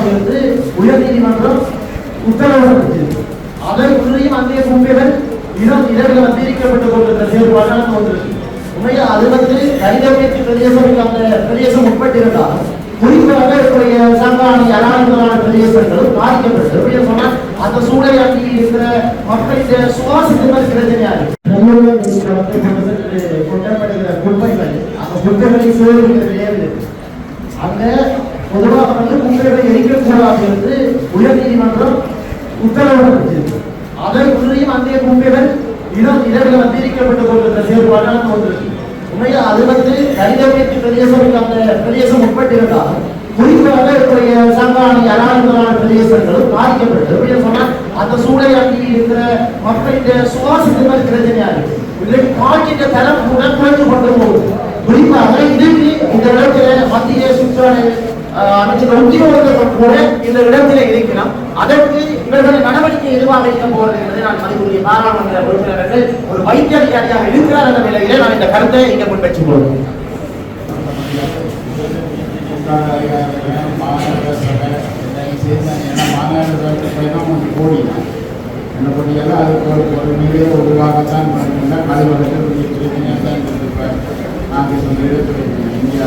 கூடாது என்று உயர்நீதிமன்றம் உத்தரவு பிறப்பித்தது அதை உள்ளேயும் அங்கே கும்பிகள் இடம் இரவில் வந்திருக்கப்பட்டுக் கொண்டிருந்த செயல்பாடாக தோன்றுகிறது உண்மையில் அது வந்து கணிதவியத்து பிரதேசம் அந்த பிரதேசம் உட்பட்டிருந்தால் குறிப்பாக இப்படைய சங்காணி அராணிகளான பிரதேசங்களும் பாதிக்கப்பட்டது. எப்படி சொன்னால் அந்த சூழலை அங்கே இருக்கிற மக்களுடைய சுவாசித்தல் பிரச்சனையா இருக்கு கொட்டப்படுகிற குப்பைகள் அந்த குப்பைகளை சேருகிற நிலையில் இருக்கு பொதுவாக வந்து குப்பைகளை எரிக்கக்கூடாது என்று உயர்நீதிமன்றம் உத்தரவு பிறப்பித்தது அதை உள்ளேயும் அங்கே குப்பைகள் இடம் இரவில் வந்திருக்கப்பட்டுக் கொண்டிருந்த செயல்பாடாக தோன்றுகிறது உண்மையில் அது வந்து கணிதவியத்து பிரதேசம் அந்த பிரதேசம் உட்பட்டிருந்தால் குறிப்பாக இவருடைய சங்காணி அராணிகளான பிரதேசங்களும் பாதிக்கப்பட்டது. எப்படி சொன்னால் அந்த சூளை அங்கே இருக்கிற மக்களுடைய சுவாசத்தினர் பிரச்சனையாக இருக்கு. இல்லை காற்றிന്റെ தரம் கூட குறைந்து கொண்டு போகுது. குறிப்பாக இதுக்கு கூட இந்த இடத்திலே இருக்கிறோம். அதற்கு இவர்கள் நடவடிக்கை எதுவாக இருக்க போகிறது என்பதை நான் மதிப்புரிய பாராளுமன்ற உறுப்பினர்கள் ஒரு வைத்திய அதிகாரியாக இருக்கிறார் என்ற நிலையிலே நான் இந்த கருத்தை இங்கே முன்வச்சு போகிறேன் மாநகர சபை மாநகர சபை அதுக்கு ஒரு ஒரு நிலையை உருவாக்கத்தான் பண்ணினா கழிவகத்தில் பிரச்சனையாக தான் இருந்தது நாங்கள் சொன்ன இடத்துல இந்தியா